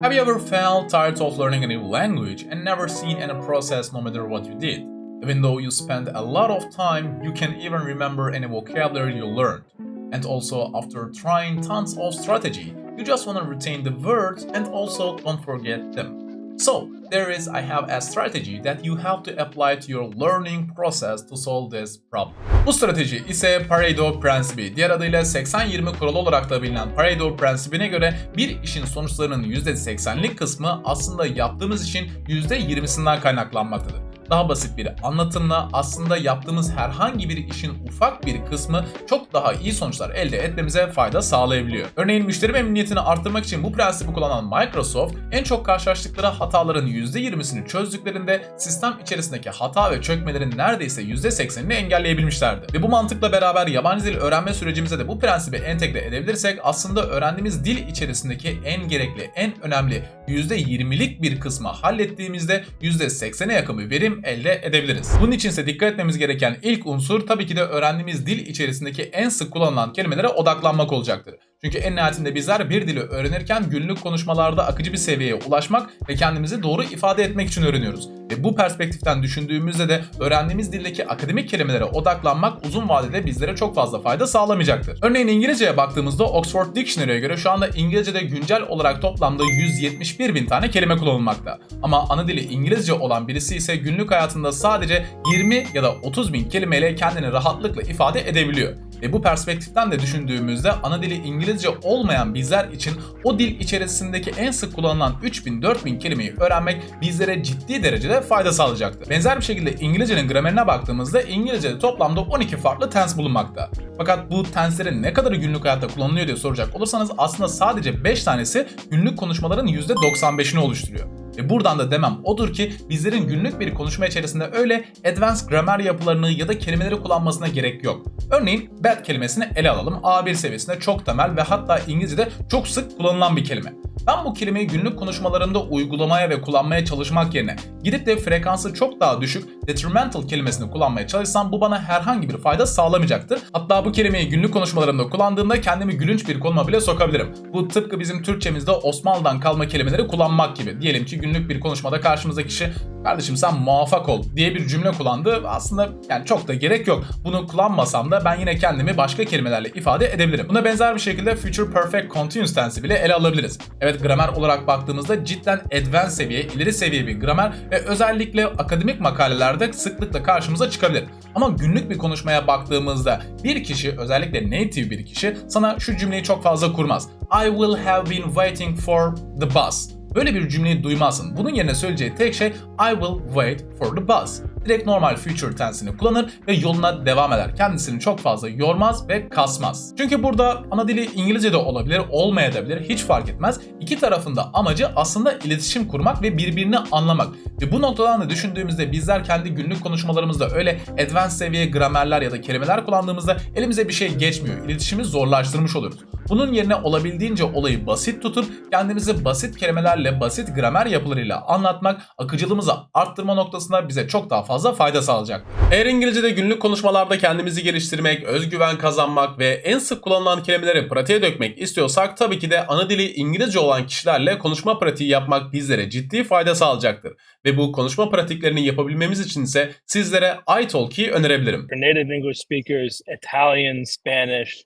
Have you ever felt tired of learning a new language and never seen any process no matter what you did? Even though you spend a lot of time, you can't even remember any vocabulary you learned. And also, after trying tons of strategy, you just want to retain the words and also don't forget them. So, there is I have a strategy that you have to apply to your learning process to solve this problem. Bu strateji ise Pareto prensibi. Diğer adıyla 80-20 kuralı olarak da bilinen Pareto prensibine göre bir işin sonuçlarının %80'lik kısmı aslında yaptığımız işin %20'sinden kaynaklanmaktadır. Daha basit bir anlatımla aslında yaptığımız herhangi bir işin ufak bir kısmı çok daha iyi sonuçlar elde etmemize fayda sağlayabiliyor. Örneğin müşteri memnuniyetini arttırmak için bu prensibi kullanan Microsoft en çok karşılaştıkları hataların %20'sini çözdüklerinde sistem içerisindeki hata ve çökmelerin neredeyse %80'ini engelleyebilmişlerdi. Ve bu mantıkla beraber yabancı dil öğrenme sürecimize de bu prensibi entegre edebilirsek aslında öğrendiğimiz dil içerisindeki en gerekli, en önemli %20'lik bir kısmı hallettiğimizde %80'e yakın bir verim elde edebiliriz. Bunun için ise dikkat etmemiz gereken ilk unsur tabii ki de öğrendiğimiz dil içerisindeki en sık kullanılan kelimelere odaklanmak olacaktır. Çünkü en nihayetinde bizler bir dili öğrenirken günlük konuşmalarda akıcı bir seviyeye ulaşmak ve kendimizi doğru ifade etmek için öğreniyoruz. Ve bu perspektiften düşündüğümüzde de öğrendiğimiz dildeki akademik kelimelere odaklanmak uzun vadede bizlere çok fazla fayda sağlamayacaktır. Örneğin İngilizceye baktığımızda Oxford Dictionary'e göre şu anda İngilizce'de güncel olarak toplamda 171 bin tane kelime kullanılmakta. Ama ana dili İngilizce olan birisi ise günlük hayatında sadece 20 ya da 30 bin kelimeyle kendini rahatlıkla ifade edebiliyor. Ve bu perspektiften de düşündüğümüzde ana dili İngilizce olmayan bizler için o dil içerisindeki en sık kullanılan 3000-4000 kelimeyi öğrenmek bizlere ciddi derecede fayda sağlayacaktır. Benzer bir şekilde İngilizcenin gramerine baktığımızda İngilizce'de toplamda 12 farklı tense bulunmakta. Fakat bu tenslerin ne kadarı günlük hayatta kullanılıyor diye soracak olursanız aslında sadece 5 tanesi günlük konuşmaların %95'ini oluşturuyor. Ve buradan da demem odur ki bizlerin günlük bir konuşma içerisinde öyle advanced grammar yapılarını ya da kelimeleri kullanmasına gerek yok. Örneğin bad kelimesini ele alalım. A1 seviyesinde çok temel ve hatta İngilizce'de çok sık kullanılan bir kelime. Ben bu kelimeyi günlük konuşmalarımda uygulamaya ve kullanmaya çalışmak yerine gidip de frekansı çok daha düşük detrimental kelimesini kullanmaya çalışsam bu bana herhangi bir fayda sağlamayacaktır. Hatta bu kelimeyi günlük konuşmalarımda kullandığımda kendimi gülünç bir konuma bile sokabilirim. Bu tıpkı bizim Türkçemizde Osmanlı'dan kalma kelimeleri kullanmak gibi. Diyelim ki günlük bir konuşmada karşımızdaki kişi kardeşim sen muvaffak ol diye bir cümle kullandı. Aslında yani çok da gerek yok. Bunu kullanmasam da ben yine kendimi başka kelimelerle ifade edebilirim. Buna benzer bir şekilde Future Perfect Continuous Tense'i bile ele alabiliriz. Evet gramer olarak baktığımızda cidden advanced seviye, ileri seviye bir gramer ve özellikle akademik makalelerde sıklıkla karşımıza çıkabilir. Ama günlük bir konuşmaya baktığımızda bir kişi özellikle native bir kişi sana şu cümleyi çok fazla kurmaz. I will have been waiting for the bus. Böyle bir cümleyi duymazsın. Bunun yerine söyleyeceği tek şey I will wait for the bus. Direkt normal future tense'ini kullanır ve yoluna devam eder. Kendisini çok fazla yormaz ve kasmaz. Çünkü burada ana dili İngilizce de olabilir, olmayabilir, hiç fark etmez. İki tarafında amacı aslında iletişim kurmak ve birbirini anlamak. Ve bu noktadan da düşündüğümüzde bizler kendi günlük konuşmalarımızda öyle advanced seviye gramerler ya da kelimeler kullandığımızda elimize bir şey geçmiyor. İletişimi zorlaştırmış oluyoruz. Bunun yerine olabildiğince olayı basit tutup kendimizi basit kelimelerle, basit gramer yapılarıyla anlatmak akıcılığımızı arttırma noktasında bize çok daha fazla fayda sağlayacak. Eğer İngilizce'de günlük konuşmalarda kendimizi geliştirmek, özgüven kazanmak ve en sık kullanılan kelimeleri pratiğe dökmek istiyorsak tabii ki de ana dili İngilizce olan kişilerle konuşma pratiği yapmak bizlere ciddi fayda sağlayacaktır. Ve bu konuşma pratiklerini yapabilmemiz için ise sizlere iTalki'yi önerebilirim. for native English speakers, Italian, Spanish,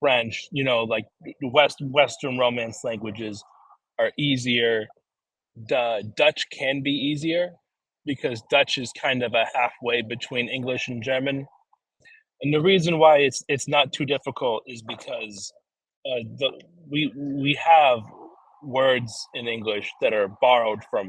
French, you know, like West Western Romance languages are easier. The Dutch can be easier because Dutch is kind of a halfway between English and German. And the reason why it's it's not too difficult is because uh, the we we have words in English that are borrowed from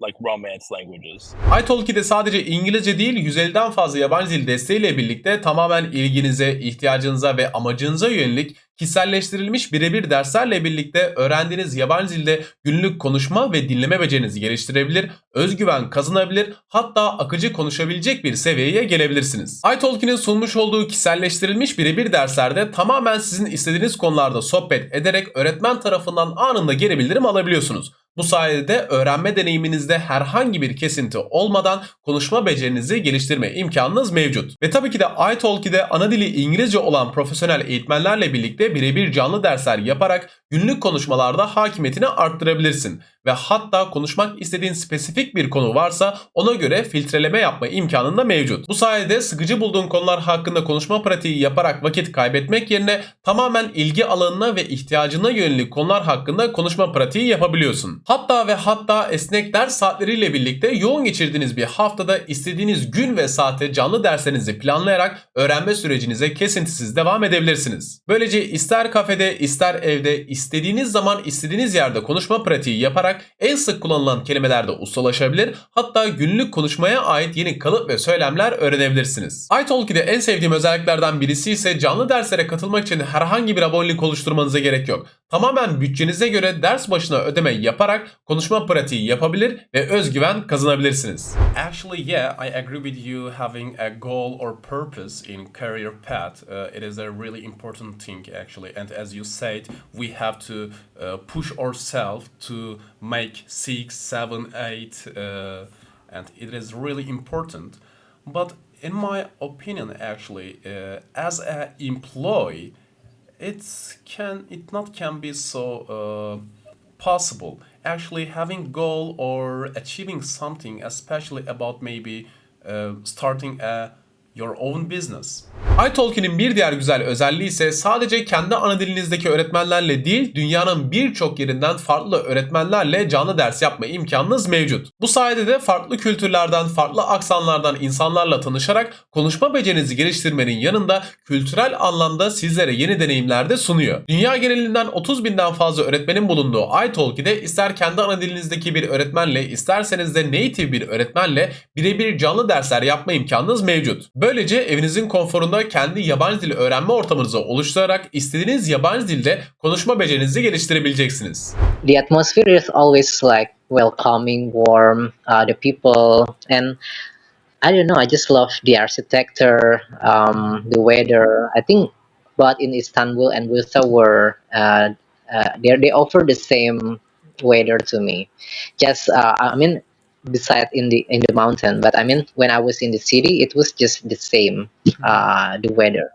like Romance languages. iTalki'de sadece İngilizce değil 150'den fazla yabancı dil desteğiyle birlikte tamamen ilginize, ihtiyacınıza ve amacınıza yönelik kişiselleştirilmiş birebir derslerle birlikte öğrendiğiniz yabancı dilde günlük konuşma ve dinleme becerinizi geliştirebilir, özgüven kazanabilir, hatta akıcı konuşabilecek bir seviyeye gelebilirsiniz. iTalki'nin sunmuş olduğu kişiselleştirilmiş birebir derslerde tamamen sizin istediğiniz konularda sohbet ederek öğretmen tarafından anında geri bildirim alabiliyorsunuz. Bu sayede öğrenme deneyiminizde herhangi bir kesinti olmadan konuşma becerinizi geliştirme imkanınız mevcut. Ve tabii ki de iTalki'de ana dili İngilizce olan profesyonel eğitmenlerle birlikte birebir canlı dersler yaparak günlük konuşmalarda hakimiyetini arttırabilirsin ve hatta konuşmak istediğin spesifik bir konu varsa ona göre filtreleme yapma imkanın da mevcut. Bu sayede sıkıcı bulduğun konular hakkında konuşma pratiği yaparak vakit kaybetmek yerine tamamen ilgi alanına ve ihtiyacına yönelik konular hakkında konuşma pratiği yapabiliyorsun. Hatta ve hatta esnek ders saatleriyle birlikte yoğun geçirdiğiniz bir haftada istediğiniz gün ve saate canlı derslerinizi planlayarak öğrenme sürecinize kesintisiz devam edebilirsiniz. Böylece ister kafede ister evde istediğiniz zaman istediğiniz yerde konuşma pratiği yaparak en sık kullanılan kelimelerde ustalaşabilir hatta günlük konuşmaya ait yeni kalıp ve söylemler öğrenebilirsiniz. iTalki'de en sevdiğim özelliklerden birisi ise canlı derslere katılmak için herhangi bir abonelik oluşturmanıza gerek yok. Tamamen bütçenize göre ders başına ödeme yaparak konuşma pratiği yapabilir ve özgüven kazanabilirsiniz. Actually, yeah, I agree with you having a goal or purpose in career path. Uh, it is a really important thing actually. And as you said, we have to uh, push ourselves to make six, seven, eight, uh, and it is really important. But in my opinion, actually, uh, as a employee, it can it not can be so uh, possible actually having goal or achieving something especially about maybe uh, starting a your own business. iTalki'nin bir diğer güzel özelliği ise sadece kendi ana dilinizdeki öğretmenlerle değil, dünyanın birçok yerinden farklı öğretmenlerle canlı ders yapma imkanınız mevcut. Bu sayede de farklı kültürlerden, farklı aksanlardan insanlarla tanışarak konuşma becerinizi geliştirmenin yanında kültürel anlamda sizlere yeni deneyimler de sunuyor. Dünya genelinden 30 binden fazla öğretmenin bulunduğu iTalki'de ister kendi ana dilinizdeki bir öğretmenle, isterseniz de native bir öğretmenle birebir canlı dersler yapma imkanınız mevcut. Böylece evinizin konforunda kendi yabancı dil öğrenme ortamınızı oluşturarak istediğiniz yabancı dilde konuşma becerinizi geliştirebileceksiniz. the atmosphere is always like welcoming, warm, uh, the people, and I don't know. I just love the architecture, um, the weather. I think both in Istanbul and Bursa were uh, uh, they they offer the same weather to me. Just uh, I mean, beside in the in the mountain, but I mean when I was in the city, it was just the same uh, the weather.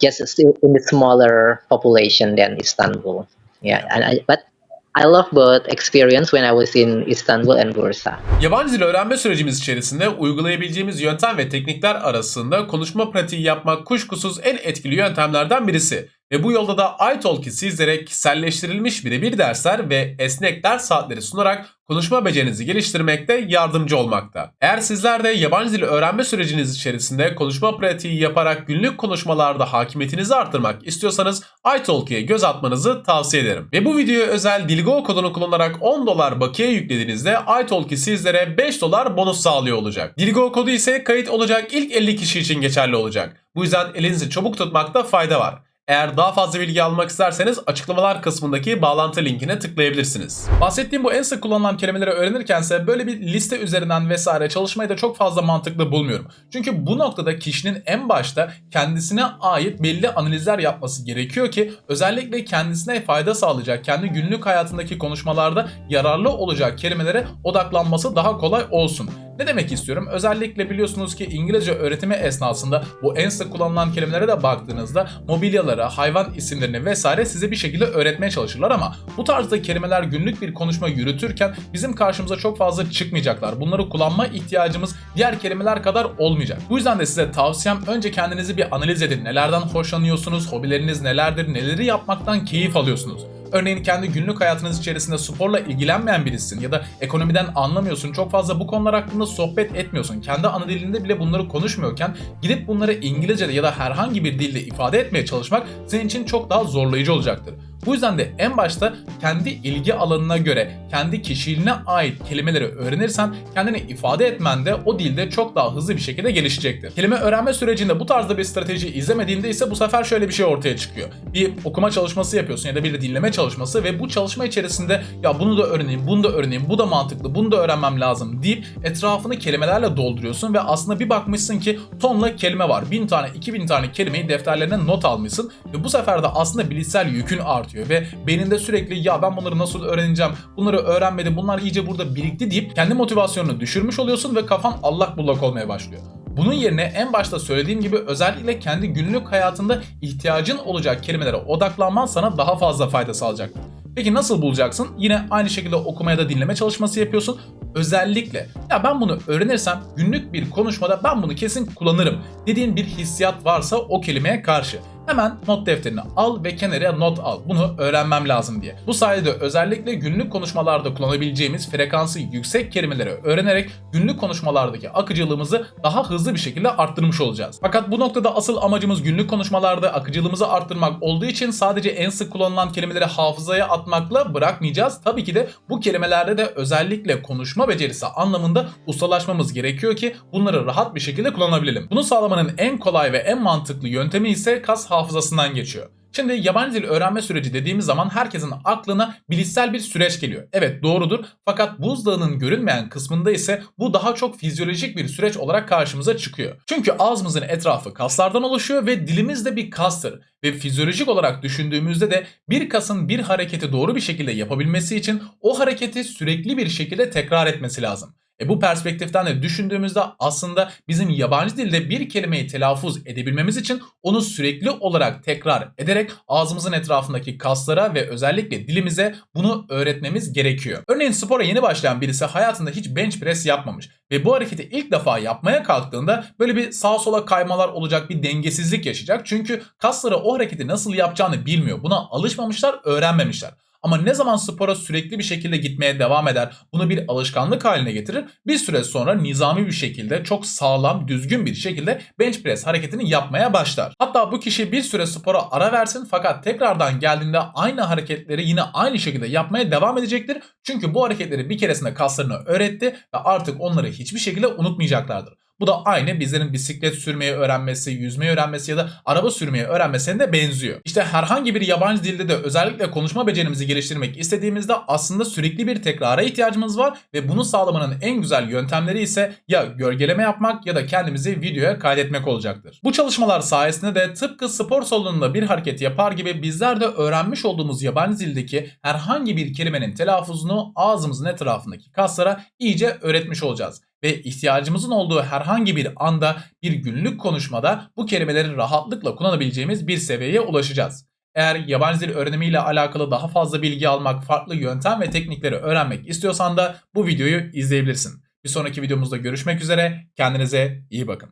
Just still in the smaller population than Istanbul. Yeah, and I, but I love both experience when I was in Istanbul and Bursa. Yabancı dil öğrenme sürecimiz içerisinde uygulayabileceğimiz yöntem ve teknikler arasında konuşma pratiği yapmak kuşkusuz en etkili yöntemlerden birisi. Ve bu yolda da iTalki sizlere kişiselleştirilmiş birebir dersler ve esnek ders saatleri sunarak konuşma becerinizi geliştirmekte yardımcı olmakta. Eğer sizler de yabancı dil öğrenme süreciniz içerisinde konuşma pratiği yaparak günlük konuşmalarda hakimiyetinizi artırmak istiyorsanız iTalki'ye göz atmanızı tavsiye ederim. Ve bu videoya özel Dilgo kodunu kullanarak 10 dolar bakiye yüklediğinizde iTalki sizlere 5 dolar bonus sağlıyor olacak. Dilgo kodu ise kayıt olacak ilk 50 kişi için geçerli olacak. Bu yüzden elinizi çabuk tutmakta fayda var. Eğer daha fazla bilgi almak isterseniz açıklamalar kısmındaki bağlantı linkine tıklayabilirsiniz. Bahsettiğim bu en sık kullanılan kelimeleri öğrenirkense böyle bir liste üzerinden vesaire çalışmayı da çok fazla mantıklı bulmuyorum. Çünkü bu noktada kişinin en başta kendisine ait belli analizler yapması gerekiyor ki özellikle kendisine fayda sağlayacak, kendi günlük hayatındaki konuşmalarda yararlı olacak kelimelere odaklanması daha kolay olsun. Ne demek istiyorum? Özellikle biliyorsunuz ki İngilizce öğretimi esnasında bu en sık kullanılan kelimelere de baktığınızda mobilyaları, hayvan isimlerini vesaire size bir şekilde öğretmeye çalışırlar ama bu tarzda kelimeler günlük bir konuşma yürütürken bizim karşımıza çok fazla çıkmayacaklar. Bunları kullanma ihtiyacımız diğer kelimeler kadar olmayacak. Bu yüzden de size tavsiyem önce kendinizi bir analiz edin. Nelerden hoşlanıyorsunuz, hobileriniz nelerdir, neleri yapmaktan keyif alıyorsunuz. Örneğin kendi günlük hayatınız içerisinde sporla ilgilenmeyen birisin ya da ekonomiden anlamıyorsun. Çok fazla bu konular hakkında sohbet etmiyorsun. Kendi ana dilinde bile bunları konuşmuyorken gidip bunları İngilizce'de ya da herhangi bir dilde ifade etmeye çalışmak senin için çok daha zorlayıcı olacaktır. Bu yüzden de en başta kendi ilgi alanına göre, kendi kişiliğine ait kelimeleri öğrenirsen kendini ifade etmen de o dilde çok daha hızlı bir şekilde gelişecektir. Kelime öğrenme sürecinde bu tarzda bir strateji izlemediğinde ise bu sefer şöyle bir şey ortaya çıkıyor. Bir okuma çalışması yapıyorsun ya da bir de dinleme çalışması ve bu çalışma içerisinde ya bunu da öğreneyim, bunu da öğreneyim, bu da mantıklı, bunu da öğrenmem lazım deyip etrafını kelimelerle dolduruyorsun ve aslında bir bakmışsın ki tonla kelime var. Bin tane, iki bin tane kelimeyi defterlerine not almışsın ve bu sefer de aslında bilişsel yükün artıyor artıyor ve beyninde sürekli ya ben bunları nasıl öğreneceğim, bunları öğrenmedim, bunlar iyice burada birikti deyip kendi motivasyonunu düşürmüş oluyorsun ve kafan allak bullak olmaya başlıyor. Bunun yerine en başta söylediğim gibi özellikle kendi günlük hayatında ihtiyacın olacak kelimelere odaklanman sana daha fazla fayda sağlayacaktır. Peki nasıl bulacaksın? Yine aynı şekilde okuma ya da dinleme çalışması yapıyorsun. Özellikle ya ben bunu öğrenirsem günlük bir konuşmada ben bunu kesin kullanırım dediğin bir hissiyat varsa o kelimeye karşı. Hemen not defterini al ve kenara not al. Bunu öğrenmem lazım diye. Bu sayede özellikle günlük konuşmalarda kullanabileceğimiz frekansı yüksek kelimeleri öğrenerek günlük konuşmalardaki akıcılığımızı daha hızlı bir şekilde arttırmış olacağız. Fakat bu noktada asıl amacımız günlük konuşmalarda akıcılığımızı arttırmak olduğu için sadece en sık kullanılan kelimeleri hafızaya atmakla bırakmayacağız. Tabii ki de bu kelimelerde de özellikle konuşma becerisi anlamında ustalaşmamız gerekiyor ki bunları rahat bir şekilde kullanabilelim. Bunu sağlamanın en kolay ve en mantıklı yöntemi ise kas hafızasından geçiyor. Şimdi yabancı dil öğrenme süreci dediğimiz zaman herkesin aklına bilişsel bir süreç geliyor. Evet doğrudur fakat buzdağının görünmeyen kısmında ise bu daha çok fizyolojik bir süreç olarak karşımıza çıkıyor. Çünkü ağzımızın etrafı kaslardan oluşuyor ve dilimiz de bir kastır. Ve fizyolojik olarak düşündüğümüzde de bir kasın bir hareketi doğru bir şekilde yapabilmesi için o hareketi sürekli bir şekilde tekrar etmesi lazım. E bu perspektiften de düşündüğümüzde aslında bizim yabancı dilde bir kelimeyi telaffuz edebilmemiz için onu sürekli olarak tekrar ederek ağzımızın etrafındaki kaslara ve özellikle dilimize bunu öğretmemiz gerekiyor. Örneğin spora yeni başlayan birisi hayatında hiç bench press yapmamış ve bu hareketi ilk defa yapmaya kalktığında böyle bir sağa sola kaymalar olacak bir dengesizlik yaşayacak. Çünkü kasları o hareketi nasıl yapacağını bilmiyor. Buna alışmamışlar, öğrenmemişler. Ama ne zaman spora sürekli bir şekilde gitmeye devam eder, bunu bir alışkanlık haline getirir, bir süre sonra nizami bir şekilde çok sağlam, düzgün bir şekilde bench press hareketini yapmaya başlar. Hatta bu kişi bir süre spora ara versin fakat tekrardan geldiğinde aynı hareketleri yine aynı şekilde yapmaya devam edecektir. Çünkü bu hareketleri bir keresinde kaslarına öğretti ve artık onları hiçbir şekilde unutmayacaklardır. Bu da aynı bizlerin bisiklet sürmeyi öğrenmesi, yüzmeyi öğrenmesi ya da araba sürmeyi öğrenmesine de benziyor. İşte herhangi bir yabancı dilde de özellikle konuşma becerimizi geliştirmek istediğimizde aslında sürekli bir tekrara ihtiyacımız var ve bunu sağlamanın en güzel yöntemleri ise ya gölgeleme yapmak ya da kendimizi videoya kaydetmek olacaktır. Bu çalışmalar sayesinde de tıpkı spor salonunda bir hareket yapar gibi bizler de öğrenmiş olduğumuz yabancı dildeki herhangi bir kelimenin telaffuzunu ağzımızın etrafındaki kaslara iyice öğretmiş olacağız ve ihtiyacımızın olduğu herhangi bir anda bir günlük konuşmada bu kelimeleri rahatlıkla kullanabileceğimiz bir seviyeye ulaşacağız. Eğer yabancı dil öğrenimiyle alakalı daha fazla bilgi almak, farklı yöntem ve teknikleri öğrenmek istiyorsan da bu videoyu izleyebilirsin. Bir sonraki videomuzda görüşmek üzere. Kendinize iyi bakın.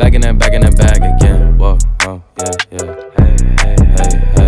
Back in that, back in that bag again. Whoa, whoa, yeah, yeah. Hey, hey, hey, hey.